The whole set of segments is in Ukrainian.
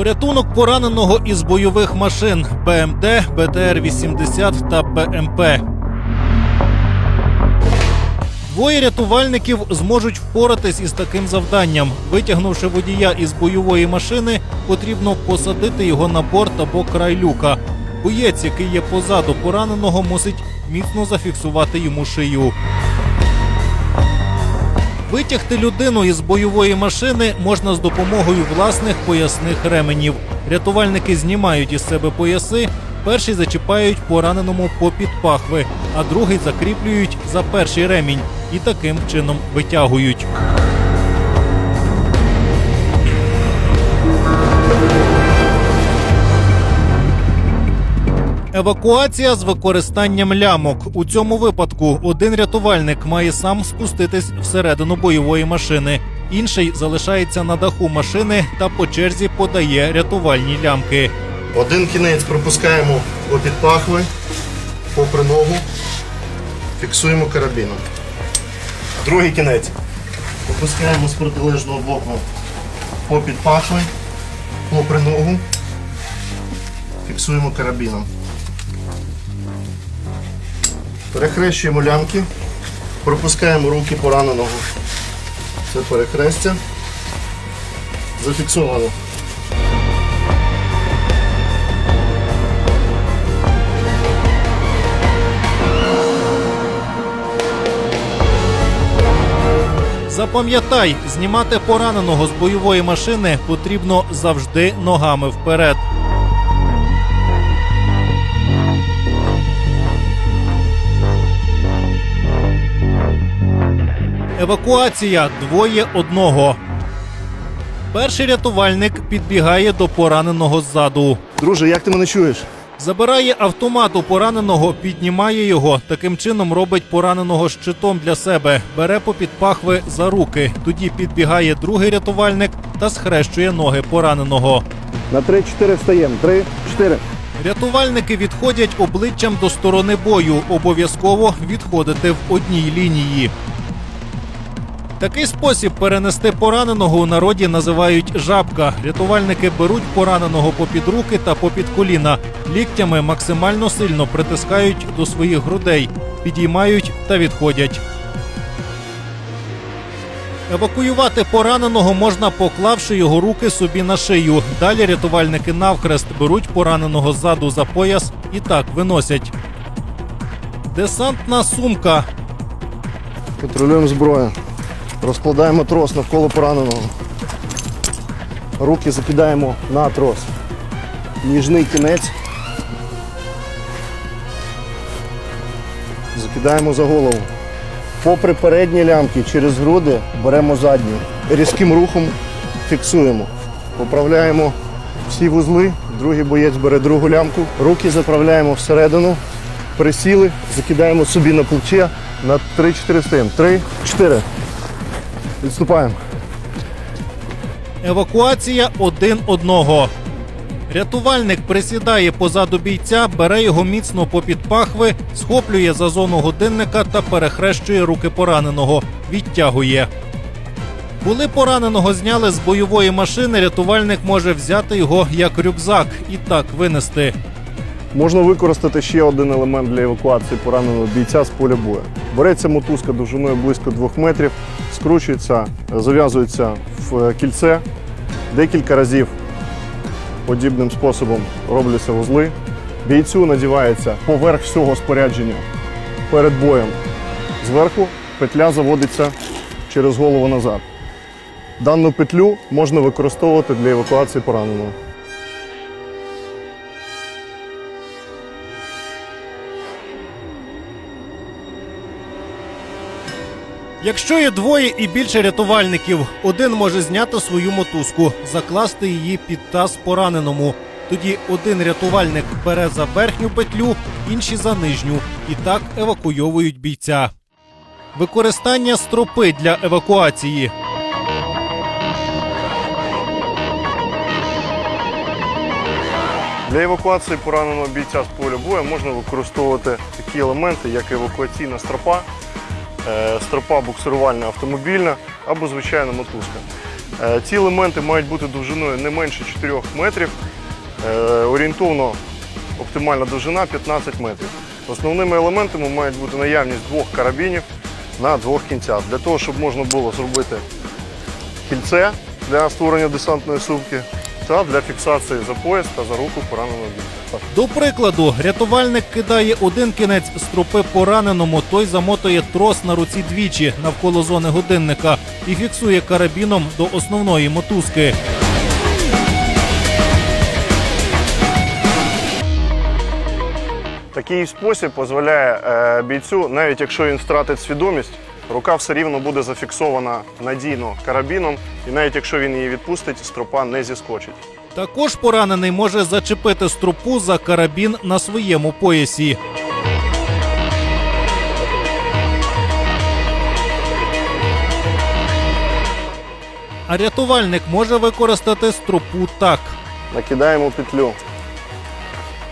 Порятунок пораненого із бойових машин БМД, БТР-80 та БМП. Двоє рятувальників зможуть впоратись із таким завданням. Витягнувши водія із бойової машини, потрібно посадити його на борт або край люка. Боєць, який є позаду пораненого, мусить міцно зафіксувати йому шию. Витягти людину із бойової машини можна з допомогою власних поясних ременів. Рятувальники знімають із себе пояси. Перший зачіпають пораненому попід пахви, а другий закріплюють за перший ремінь і таким чином витягують. Евакуація з використанням лямок. У цьому випадку один рятувальник має сам спуститись всередину бойової машини. Інший залишається на даху машини та по черзі подає рятувальні лямки. Один кінець пропускаємо попід пахви, попри ногу, фіксуємо карабіном. Другий кінець пропускаємо з протилежного боку попід пахви, попри ногу, фіксуємо карабіном. Перехрещуємо лямки, пропускаємо руки пораненого. Це перехрестя. Зафіксовано. Запам'ятай, знімати пораненого з бойової машини потрібно завжди ногами вперед. Евакуація двоє одного. Перший рятувальник підбігає до пораненого ззаду. Друже, як ти мене чуєш? Забирає автомат у пораненого, піднімає його. Таким чином робить пораненого щитом для себе. Бере попід пахви за руки. Тоді підбігає другий рятувальник та схрещує ноги пораненого. На 3-4 встаємо. 3-4. Рятувальники відходять обличчям до сторони бою. Обов'язково відходити в одній лінії. Такий спосіб перенести пораненого у народі називають жабка. Рятувальники беруть пораненого попід руки та попід коліна. Ліктями максимально сильно притискають до своїх грудей, підіймають та відходять. Евакуювати пораненого можна, поклавши його руки собі на шию. Далі рятувальники навхрест беруть пораненого ззаду за пояс і так виносять. Десантна сумка. Контролюємо зброю. Розкладаємо трос навколо пораненого. Руки закидаємо на трос. Ніжний кінець. Закидаємо за голову. Попри передні лямки через груди беремо задню. Різким рухом фіксуємо. Поправляємо всі вузли. Другий боєць бере другу лямку. Руки заправляємо всередину. Присіли, закидаємо собі на плече. На 3-4 стоїмо. 3-4. Відступаємо. Евакуація один одного. Рятувальник присідає позаду бійця, бере його міцно попід пахви, схоплює за зону годинника та перехрещує руки пораненого. Відтягує. Коли пораненого зняли з бойової машини, рятувальник може взяти його як рюкзак і так винести. Можна використати ще один елемент для евакуації пораненого бійця з поля бою. Береться мотузка довжиною близько 2 метрів, скручується, зав'язується в кільце. Декілька разів подібним способом робляться вузли. Бійцю надівається поверх всього спорядження перед боєм. Зверху петля заводиться через голову назад. Дану петлю можна використовувати для евакуації пораненого. Якщо є двоє і більше рятувальників, один може зняти свою мотузку, закласти її під таз пораненому. Тоді один рятувальник бере за верхню петлю, інші за нижню, і так евакуйовують бійця. Використання стропи для евакуації. Для евакуації пораненого бійця з поля бою можна використовувати такі елементи, як евакуаційна стропа, стропа буксирувальна автомобільна або звичайна мотузка. Е, Ці елементи мають бути довжиною не менше 4 метрів. Е, Орієнтовно оптимальна довжина 15 метрів. Основними елементами мають бути наявність двох карабінів на двох кінцях. Для того, щоб можна було зробити кільце для створення десантної сумки та для фіксації за пояс та за руку пораненого бійця. До прикладу, рятувальник кидає один кінець струпи пораненому, той замотує трос на руці двічі навколо зони годинника і фіксує карабіном до основної мотузки. Такий спосіб дозволяє е, бійцю, навіть якщо він втратить свідомість, рука все рівно буде зафіксована надійно карабіном, і навіть якщо він її відпустить, стропа не зіскочить. Також поранений може зачепити струпу за карабін на своєму поясі. А рятувальник може використати струпу так. Накидаємо петлю,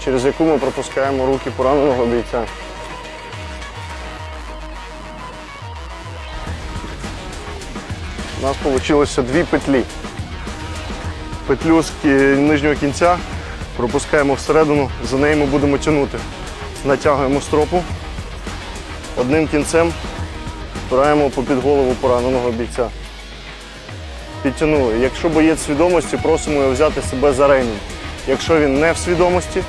через яку ми пропускаємо руки пораненого бійця. У нас вийшло дві петлі. Петлю з нижнього кінця пропускаємо всередину, за нею ми будемо тягнути. Натягуємо стропу, одним кінцем впираємо попід голову пораненого бійця. Підтягнули. Якщо боєць свідомості, просимо його взяти себе за ремінь. Якщо він не в свідомості,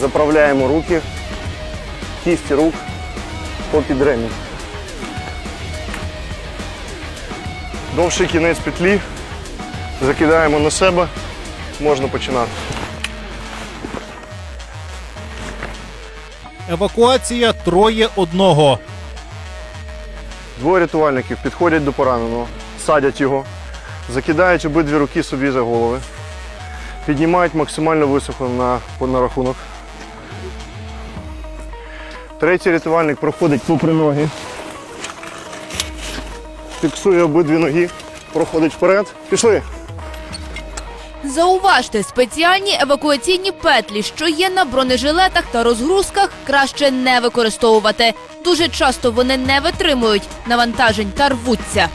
заправляємо руки, кісті рук попід ремінь. Довший кінець петлі закидаємо на себе, можна починати. Евакуація троє одного. Двоє рятувальників підходять до пораненого, садять його, закидають обидві руки собі за голови, піднімають максимально високо на, на рахунок. Третій рятувальник проходить попри ноги, фіксує обидві ноги, проходить вперед. Пішли. Зауважте, спеціальні евакуаційні петлі, що є на бронежилетах та розгрузках, краще не використовувати. Дуже часто вони не витримують навантажень та рвуться.